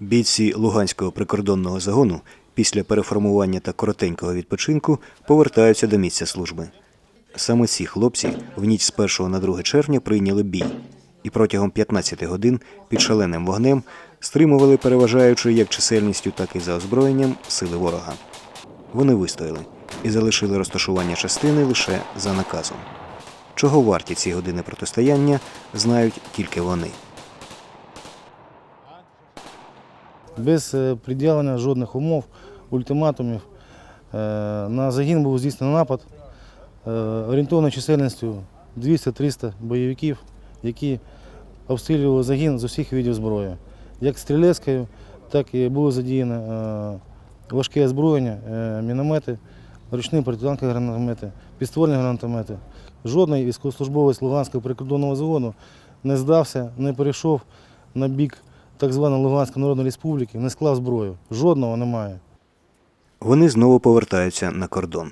Бійці Луганського прикордонного загону після переформування та коротенького відпочинку повертаються до місця служби. Саме ці хлопці в ніч з 1 на 2 червня прийняли бій і протягом 15 годин під шаленим вогнем стримували переважаючи як чисельністю, так і за озброєнням сили ворога. Вони вистояли і залишили розташування частини лише за наказом. Чого варті ці години протистояння, знають тільки вони. Без е, приділення жодних умов, ультиматумів. Е, На загін був здійснений напад е, орієнтовною чисельністю 200-300 бойовиків, які обстрілювали загін з усіх видів зброї. Як стрілецькою, так і було задіяно важке озброєння, міномети, ручні протитанкові гранатомети, підствольні гранатомети. Жодний військовослужбовець Луганського прикордонного заводу не здався, не перейшов на бік так званої Луганської Народної Республіки, не склав зброю. Жодного немає. Вони знову повертаються на кордон.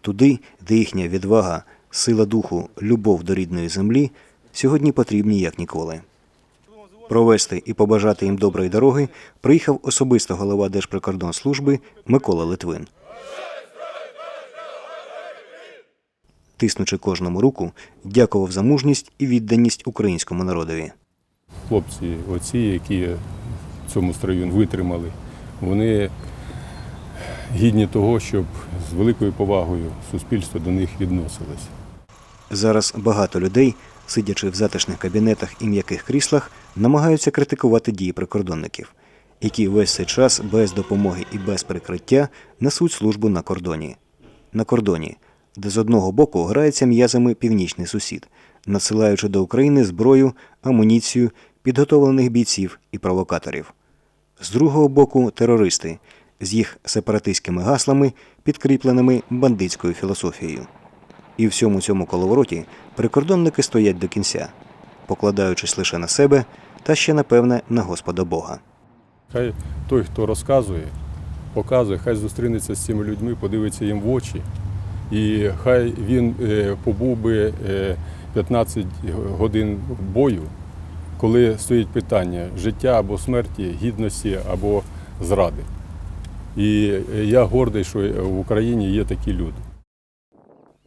Туди, де їхня відвага, сила духу, любов до рідної землі сьогодні потрібні як ніколи. Провести і побажати їм доброї дороги приїхав особисто голова Держприкордонслужби Микола Литвин. Тиснучи кожному руку, дякував за мужність і відданість українському народові. Хлопці, оці, які в цьому строю витримали, вони гідні того, щоб з великою повагою суспільство до них відносилось. Зараз багато людей, сидячи в затишних кабінетах і м'яких кріслах, намагаються критикувати дії прикордонників, які весь цей час без допомоги і без прикриття несуть службу на кордоні. На кордоні, де з одного боку грається м'язами північний сусід, надсилаючи до України зброю, амуніцію, підготовлених бійців і провокаторів. З другого боку терористи з їх сепаратистськими гаслами, підкріпленими бандитською філософією. І в всьому цьому коловороті прикордонники стоять до кінця, покладаючись лише на себе та ще, напевне, на Господа Бога. Хай той, хто розказує, показує, хай зустрінеться з цими людьми, подивиться їм в очі. І хай він е, побув би е, 15 годин бою, коли стоїть питання життя або смерті, гідності або зради. І я гордий, що в Україні є такі люди.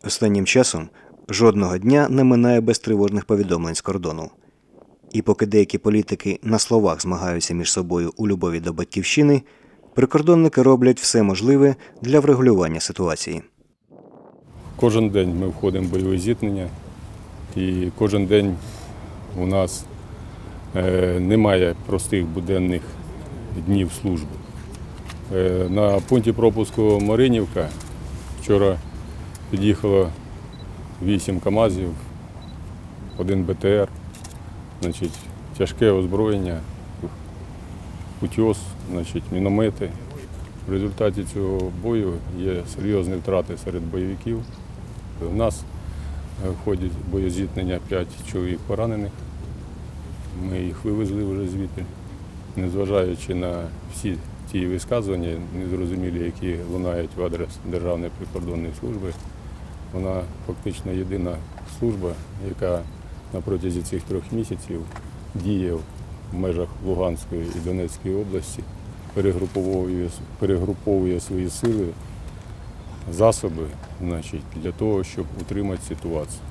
Останнім часом жодного дня не минає без тривожних повідомлень з кордону. І поки деякі політики на словах змагаються між собою у любові до батьківщини, прикордонники роблять все можливе для врегулювання ситуації. Кожен день ми входимо в бойове зіткнення, і кожен день у нас немає простих буденних днів служби. Е, на пункті пропуску Маринівка вчора під'їхало 8 КАМАЗів, один БТР, значить, тяжке озброєння, утьос, значить, міномети. В результаті цього бою є серйозні втрати серед бойовиків. У нас е, в ході боєзіткнення 5 чоловік поранених. Ми їх вивезли вже звідти, незважаючи на всі ті висказування, незрозумілі, які лунають в адрес Державної прикордонної служби. Вона фактично єдина служба, яка на протязі цих трьох місяців діє в межах Луганської і Донецької області, перегруповує, перегруповує свої сили засоби значить, для того, щоб утримати ситуацію.